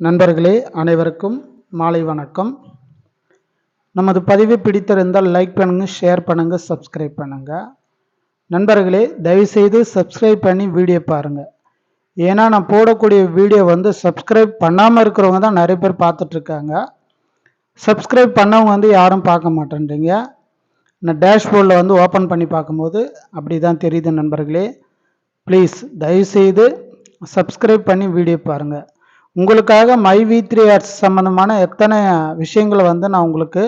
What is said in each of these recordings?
நண்பர்களே அனைவருக்கும் மாலை வணக்கம். நமது பதிவு பிடித்திருந்தால் லைக் பண்ணுங்க ஷேர் பண்ணுங்க சப்ஸ்கிரைப் பண்ணுங்க. நண்பர்களே தயவுசெய்து சப்ஸ்கிரைப் பண்ணி வீடியோ பாருங்க. ஏன்னா நான் போடக்கூடிய வீடியோ வந்து சப்ஸ்கிரைப் பண்ணாமல் இருக்கிறவங்க தான் நிறைய பேர் பார்த்துட்ருக்காங்க சப்ஸ்கிரைப் பண்ணவங்க வந்து யாரும் பார்க்க மாட்டேன்றீங்க. நான் டேஷ்போர்டில் வந்து ஓப்பன் பண்ணி பார்க்கும்போது அப்படி தான் தெரியுது நண்பர்களே. ப்ளீஸ் தயவுசெய்து சப்ஸ்கிரைப் பண்ணி வீடியோ பாருங்கள் உங்களுக்காக மை வி த்ரீ ஆர்ட்ஸ் சம்மந்தமான எத்தனை விஷயங்களை வந்து நான் உங்களுக்கு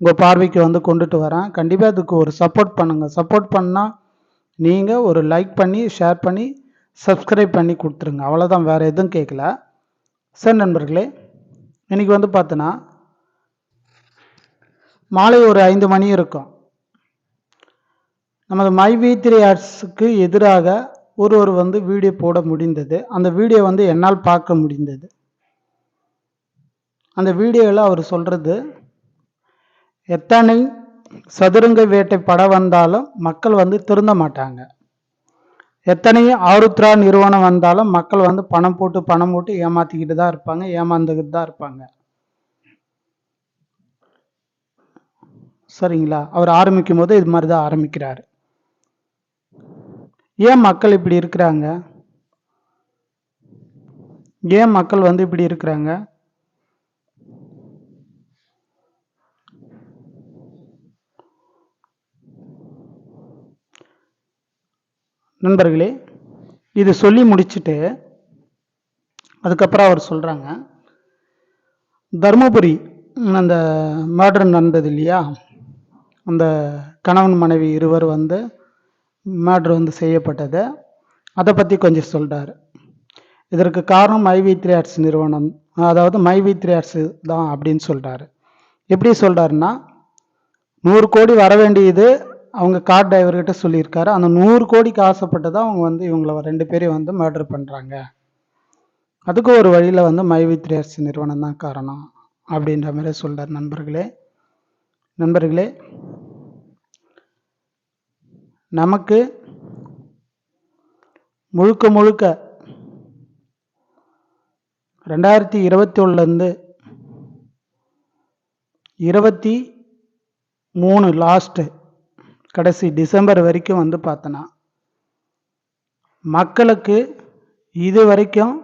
உங்கள் பார்வைக்கு வந்து கொண்டுட்டு வரேன். கண்டிப்பாக அதுக்கு ஒரு சப்போர்ட் பண்ணுங்கள் சப்போர்ட் பண்ணால் நீங்கள் ஒரு லைக் பண்ணி ஷேர் பண்ணி சப்ஸ்கிரைப் பண்ணி கொடுத்துருங்க. அவ்வளோதான் வேறு எதுவும் கேட்கல சார் நண்பர்களே இன்றைக்கி வந்து பார்த்தோன்னா மாலை ஒரு ஐந்து மணி இருக்கும். நமது மை வி த்ரீ ஆர்ட்ஸுக்கு எதிராக ஒருவர் வந்து வீடியோ போட முடிந்தது. அந்த வீடியோ வந்து என்னால் பார்க்க முடிந்தது. அந்த வீடியோவில் அவர் சொல்கிறது எத்தனை சதுரங்க வேட்டை படம் வந்தாலும் மக்கள் வந்து திருந்த மாட்டாங்க. எத்தனை ஆருத்ரா நிறுவனம் வந்தாலும் மக்கள் வந்து பணம் போட்டு பணம் போட்டு ஏமாத்திக்கிட்டு தான் இருப்பாங்க ஏமாந்துக்கிட்டு தான் இருப்பாங்க. சரிங்களா? அவர் ஆரம்பிக்கும் போது இது மாதிரி தான் ஆரம்பிக்கிறாரு. ஏன் மக்கள் இப்படி இருக்கிறாங்க? ஏன் மக்கள் வந்து இப்படி இருக்கிறாங்க? நண்பர்களே இது சொல்லி முடிச்சுட்டு அதுக்கப்புறம் அவர் சொல்கிறாங்க தருமபுரி அந்த மர்டர் நடந்தது இல்லையா? அந்த கணவன் மனைவி இருவர் வந்து மேட்ரு வந்து செய்யப்பட்டது. அதை பற்றி கொஞ்சம் சொல்கிறார் இதற்கு காரணம் மைவி த்ரீ ஆர்ட்ஸ் நிறுவனம் அதாவது மைவி த்ரீ ஆர்ட்ஸ் தான் அப்படின்னு சொல்கிறாரு எப்படி சொல்கிறாருன்னா நூறு கோடி வர வேண்டியது அவங்க கார் டிரைவர்கிட்ட சொல்லியிருக்காரு. அந்த நூறு கோடிக்கு ஆசைப்பட்டு தான் அவங்க வந்து இவங்களை ரெண்டு பேரையும் வந்து மர்டர் பண்ணுறாங்க அதுக்கு ஒரு வழியில் வந்து மைவி த்ரீ ஆர்ட்ஸ் நிறுவனம் தான் காரணம் அப்படின்ற மாதிரி சொல்கிறார் நண்பர்களே. நண்பர்களே நமக்கு முழுக்க முழுக்க ரெண்டாயிரத்தி இருபத்தி ஒன்றுலேருந்து இருபத்தி மூணு லாஸ்ட்டு கடைசி டிசம்பர் வரைக்கும் வந்து பார்த்தோன்னா மக்களுக்கு இது வரைக்கும்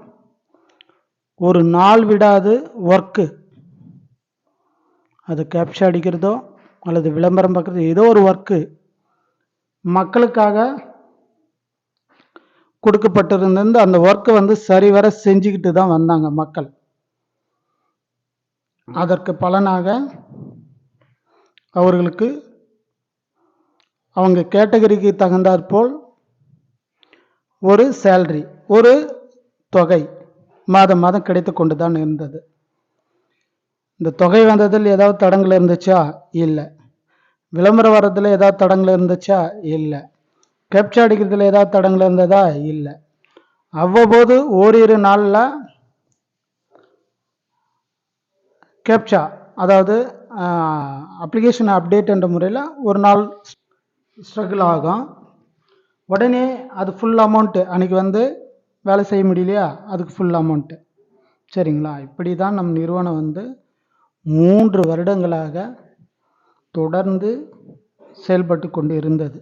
ஒரு நாள் விடாது ஒர்க்கு அது கேப்ஷா அடிக்கிறதோ அல்லது விளம்பரம் பார்க்குறதோ ஏதோ ஒரு ஒர்க்கு மக்களுக்காக கொடுக்கப்பட்டிருந்த அந்த ஒர்க்கை வந்து சரிவர செஞ்சுக்கிட்டு தான் வந்தாங்க மக்கள். அதற்கு பலனாக அவர்களுக்கு அவங்க கேட்டகரிக்கு தகுந்தாற்போல் ஒரு சேல்ரி ஒரு தொகை மாதம் மாதம் கிடைத்து கொண்டு தான் இருந்தது. இந்த தொகை வந்ததில் ஏதாவது தடங்கள் இருந்துச்சா? இல்லை. விளம்பரம் வரத்தில் ஏதாவது தடங்கள் இருந்துச்சா? இல்லை. கேப்சா அடிக்கிறதுல ஏதாவது தடங்கள் இருந்ததா? இல்லை. அவ்வப்போது ஓரிரு நாளில் கேப்சா அதாவது அப்ளிகேஷன் அப்டேட் என்ற முறையில் ஒரு நாள் ஸ்ட்ரகிள் ஆகும். உடனே அது ஃபுல் அமௌண்ட்டு அன்றைக்கி வந்து வேலை செய்ய முடியலையா? அதுக்கு ஃபுல் அமௌண்ட்டு சரிங்களா? இப்படி தான் நம் நிறுவனம் வந்து மூன்று வருடங்களாக தொடர்ந்து செயல்பட்டு கொண்டு இருந்தது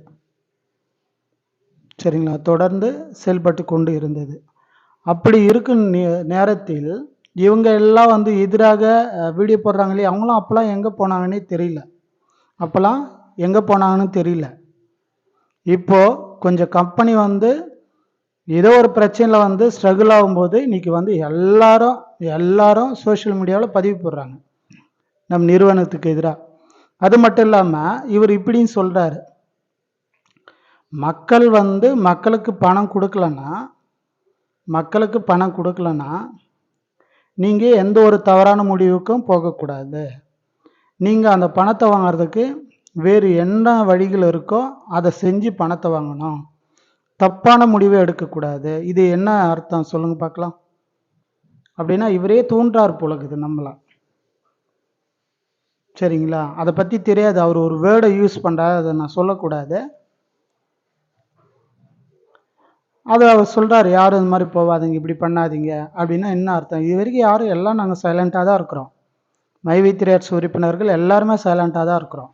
சரிங்களா? தொடர்ந்து செயல்பட்டு கொண்டு இருந்தது அப்படி இருக்கும் நேரத்தில் இவங்க எல்லாம் வந்து எதிராக வீடியோ போடுறாங்களே அவங்களாம் அப்போல்லாம் எங்கே போனாங்கன்னே தெரியல. அப்போல்லாம் எங்கே போனாங்கன்னு தெரியல. இப்போது கொஞ்சம் கம்பெனி வந்து ஏதோ ஒரு பிரச்சனையில் வந்து ஸ்ட்ரகிள் ஆகும்போது இன்றைக்கி வந்து எல்லாரும் எல்லாரும் சோஷியல் மீடியாவில் பதிவு போடுறாங்க. நம் நிறுவனத்துக்கு எதிராக அது மட்டும் இல்லாமல் இவர் இப்படின்னு சொல்கிறாரு மக்கள் வந்து மக்களுக்கு பணம் கொடுக்கலன்னா மக்களுக்கு பணம் கொடுக்கலன்னா நீங்கள் எந்த ஒரு தவறான முடிவுக்கும் போகக்கூடாது. நீங்கள் அந்த பணத்தை வாங்கிறதுக்கு வேறு என்ன வழிகள் இருக்கோ அதை செஞ்சு பணத்தை வாங்கணும். தப்பான முடிவை எடுக்கக்கூடாது. இது என்ன அர்த்தம்? சொல்லுங்கள் பார்க்கலாம். அப்படின்னா இவரே தூண்டார் போலக்குது நம்மளாம் சரிங்களா? அதை பற்றி தெரியாது. அவர் ஒரு வேர்டை யூஸ் பண்ணுறாரு அதை நான் சொல்லக்கூடாது. அதை அவர் சொல்கிறார் யாரும் இந்த மாதிரி போகாதீங்க இப்படி பண்ணாதீங்க அப்படின்னா என்ன அர்த்தம்? இது வரைக்கும் யாரும் எல்லாம் நாங்கள் சைலண்ட்டாக தான் இருக்கிறோம். மைவித்திரியர்ஸ் உறுப்பினர்கள் எல்லாருமே சைலண்ட்டாக தான் இருக்கிறோம்.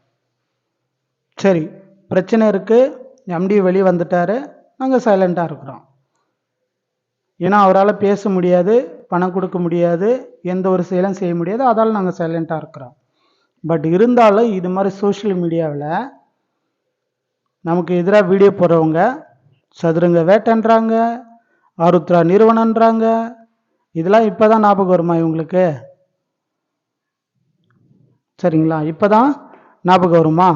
சரி பிரச்சனை இருக்குது எம்டி வெளியே வந்துட்டார். நாங்கள் சைலண்ட்டாக இருக்கிறோம். ஏன்னா அவரால் பேச முடியாது பணம் கொடுக்க முடியாது எந்த ஒரு செயலும் செய்ய முடியாது. அதால் நாங்கள் சைலண்ட்டாக இருக்கிறோம். பட் இருந்தாலும் இது மாதிரி சோஷியல் மீடியாவில் நமக்கு எதிராக வீடியோ போடுறவங்க சதுரங்க வேட்டைன்றாங்க ஆருத்ரா நிறுவனன்றாங்க இதெல்லாம் இப்போ தான் ஞாபகம் வருமா இவங்களுக்கு? சரிங்களா? இப்போ தான் ஞாபகம் வருமா?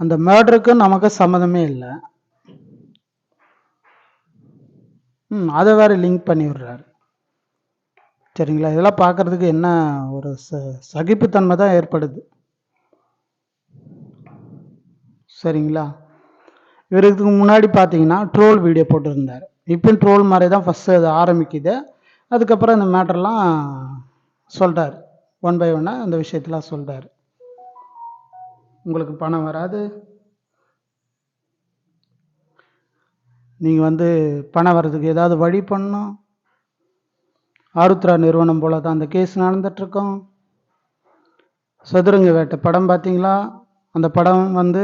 அந்த மேடருக்கும் நமக்கு சம்மந்தமே இல்லை. ம் அதை வேறு லிங்க் பண்ணி விடுறாரு சரிங்களா? இதெல்லாம் பார்க்குறதுக்கு என்ன ஒரு ச சகிப்புத்தன்மை தான் ஏற்படுது. சரிங்களா? இவருக்கு முன்னாடி பார்த்தீங்கன்னா ட்ரோல் வீடியோ போட்டிருந்தார். இப்போ ட்ரோல் மாதிரி தான் ஃபஸ்ட்டு அது ஆரம்பிக்குது. அதுக்கப்புறம் இந்த மேட்டர்லாம் சொல்கிறார் ஒன் பை ஒன்னாக அந்த விஷயத்தெலாம் சொல்கிறார் உங்களுக்கு பணம் வராது. நீங்கள் வந்து பணம் வர்றதுக்கு ஏதாவது வழி பண்ணணும். ஆருத்ரா நிறுவனம் போல தான் அந்த கேஸ் நடந்துட்டுருக்கோம். சதுரங்க வேட்டை படம் பார்த்தீங்களா? அந்த படம் வந்து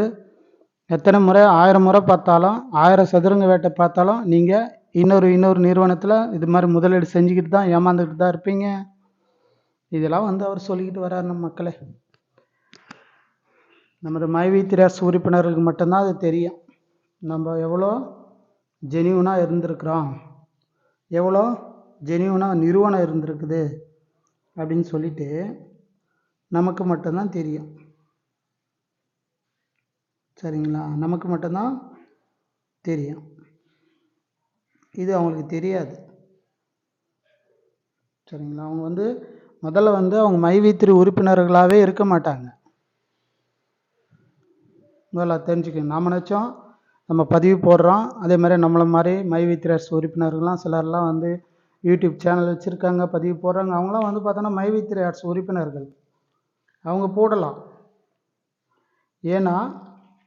எத்தனை முறை? ஆயிரம் முறை பார்த்தாலும் ஆயிரம் சதுரங்க வேட்டை பார்த்தாலும் நீங்கள் இன்னொரு இன்னொரு நிறுவனத்தில் இது மாதிரி முதலீடு செஞ்சுக்கிட்டு தான் ஏமாந்துக்கிட்டு தான் இருப்பீங்க. இதெல்லாம் வந்து அவர் சொல்லிக்கிட்டு வர்றார் நம்ம மக்களே. நமது மைவி திராஸ் உறுப்பினர்களுக்கு மட்டும்தான் அது தெரியும். நம்ம எவ்வளோ ஜெனியூனாக இருந்திருக்கிறோம். எவ்வளோ ஜெனியூனாக நிறுவனம் இருந்திருக்குது அப்படின்னு சொல்லிட்டு நமக்கு மட்டும்தான் தெரியும். சரிங்களா? நமக்கு மட்டும்தான் தெரியும். இது அவங்களுக்கு தெரியாது. சரிங்களா? அவங்க வந்து முதல்ல வந்து அவங்க மைவித்திரி உறுப்பினர்களாகவே இருக்க மாட்டாங்க. முதல்ல தெரிஞ்சுக்கணும். நாம் நினச்சோம் நம்ம பதிவு போடுறோம். அதே மாதிரி நம்மளை மாதிரி மைவித்திரஸ் உறுப்பினர்கள்லாம் சிலர்லாம் வந்து யூடியூப் சேனல் வச்சுருக்காங்க பதிவு போடுறாங்க. அவங்களாம் வந்து பார்த்தோன்னா மைவித்திரை ஆர்ட்ஸ் உறுப்பினர்கள். அவங்க போடலாம். ஏன்னா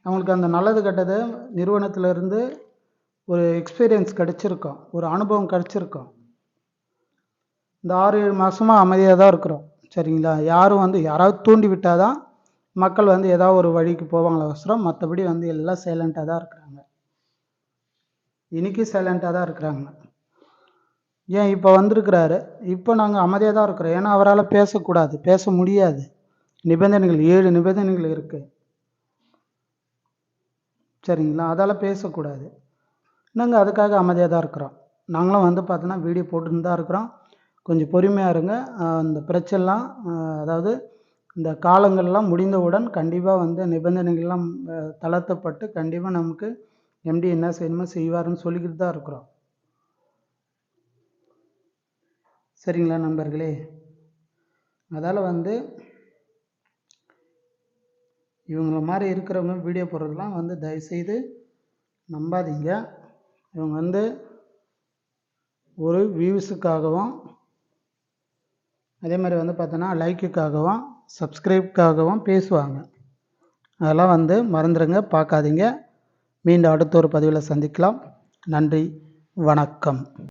அவங்களுக்கு அந்த நல்லது கெட்டது நிறுவனத்திலிருந்து ஒரு எக்ஸ்பீரியன்ஸ் கிடச்சிருக்கோம். ஒரு அனுபவம் கிடச்சிருக்கோம். இந்த ஆறு ஏழு மாதமாக அமைதியாக தான் இருக்கிறோம். சரிங்களா? யாரும் வந்து யாராவது தூண்டி விட்டால் தான் மக்கள் வந்து ஏதாவது ஒரு வழிக்கு போவாங்களே அவசரம் மற்றபடி வந்து எல்லாம் சைலண்ட்டாக தான் இருக்கிறாங்க. இன்றைக்கி சைலண்ட்டாக தான் இருக்கிறாங்க. ஏன் இப்போ வந்திருக்கிறாரு? இப்போ நாங்கள் அமைதியாக தான் இருக்கிறோம். ஏன்னா அவரால் பேசக்கூடாது. பேச முடியாது. நிபந்தனைகள் ஏழு நிபந்தனைகள் இருக்குது சரிங்களா? அதால் பேசக்கூடாது. நாங்கள் அதுக்காக அமைதியாக தான் இருக்கிறோம். நாங்களும் வந்து பார்த்தோன்னா வீடியோ போட்டுன்னு தான் இருக்கிறோம். கொஞ்சம் பொறுமையாக இருங்க. அந்த பிரச்சனைலாம் அதாவது இந்த காலங்கள்லாம் முடிந்தவுடன் கண்டிப்பாக வந்து நிபந்தனைகள்லாம் தளர்த்தப்பட்டு கண்டிப்பாக நமக்கு எம்டி என்ன செய்யணுமோ செய்வாருன்னு சொல்லிக்கிட்டு தான் இருக்கிறோம். சரிங்களா நண்பர்களே? அதால் வந்து இவங்கள மாதிரி இருக்கிறவங்க வீடியோ போடுறதுலாம் வந்து தயவுசெய்து நம்பாதீங்க. இவங்க வந்து ஒரு வியூஸுக்காகவும் அதே மாதிரி வந்து பார்த்தோன்னா லைக்குக்காகவும் சப்ஸ்கிரைப்காகவும் பேசுவாங்க. அதெல்லாம் வந்து மறந்துடுங்க பார்க்காதீங்க மீண்டும் அடுத்த ஒரு பதிவில் சந்திக்கலாம். நன்றி வணக்கம்.